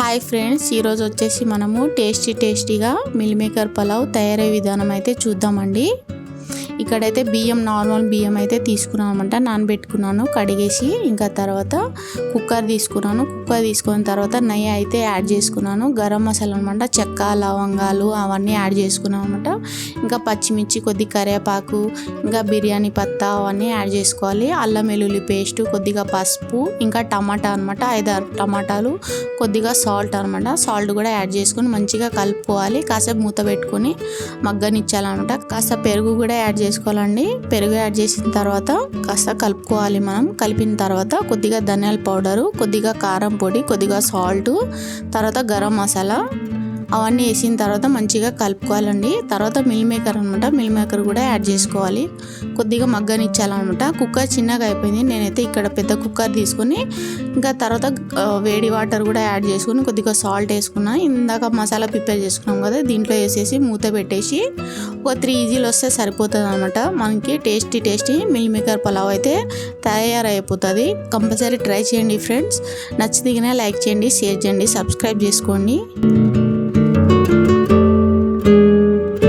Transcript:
Hi friends ఈరోజు వచ్చేసి మనము టేస్టీ టేస్టీగా మిల్మేకర్ పలావ్ తయారయ్యే విధానం అయితే చూద్దామండి. ఇక్కడైతే బియ్యం నార్మల్ బియ్యం అయితే తీసుకున్నామంట. అనమాట నానబెట్టుకున్నాను కడిగేసి ఇంకా తర్వాత కుక్కర్ తీసుకున్నాను. కుక్కర్ తీసుకున్న తర్వాత నెయ్యి అయితే యాడ్ చేసుకున్నాను. గరం మసాలా అనమాట చెక్క లవంగాలు అవన్నీ యాడ్ చేసుకున్నాం అనమాట ఇంకా పచ్చిమిర్చి కొద్ది కరివేపాకు ఇంకా బిర్యానీ పత్తా అవన్నీ యాడ్ చేసుకోవాలి. అల్లం వెల్లుల్లి పేస్ట్ కొద్దిగా పసుపు ఇంకా టమాటా అనమాట. ఐదారు టమాటాలు కొద్దిగా సాల్ట్ అనమాట. సాల్ట్ కూడా యాడ్ చేసుకొని మంచిగా కలుపుకోవాలి. కాసేపు మూత పెట్టుకొని మగ్గనిచ్చాలన్నమాట. కాస్త పెరుగు కూడా యాడ్ చేసుకోవాలండి. పెరుగు యాడ్ చేసిన తర్వాత కాస్త కలుపుకోవాలి మనం. కలిపిన తర్వాత కొద్దిగా ధనియాల పౌడరు కొద్దిగా కారం పొడి కొద్దిగా సాల్ట్ తర్వాత గరం మసాలా అవన్నీ వేసిన తర్వాత మంచిగా కలుపుకోవాలండి. తర్వాత మిల్ మేకర్ అనమాట మిల్ మేకర్ కూడా యాడ్ చేసుకోవాలి. కొద్దిగా మగ్గనిచ్చాలన్నమాట. కుక్కర్ చిన్నగా అయిపోయింది. నేనైతే ఇక్కడ పెద్ద కుక్కర్ తీసుకొని ఇంకా తర్వాత వేడి వాటర్ కూడా యాడ్ చేసుకుని కొద్దిగా సాల్ట్ వేసుకున్నా. ఇందాక మసాలా ప్రిపేర్ చేసుకున్నాం కదా దీంట్లో వేసేసి మూత పెట్టేసి ఒక త్రీ ఈజీలు వస్తే సరిపోతుంది అనమాట మనకి tasty tasty meal maker pulao అయితే తయారైపోతుంది. కంపల్సరీ ట్రై చేయండి ఫ్రెండ్స్. నచ్చితే లైక్ చేయండి షేర్ చేయండి సబ్స్క్రైబ్ చేసుకోండి.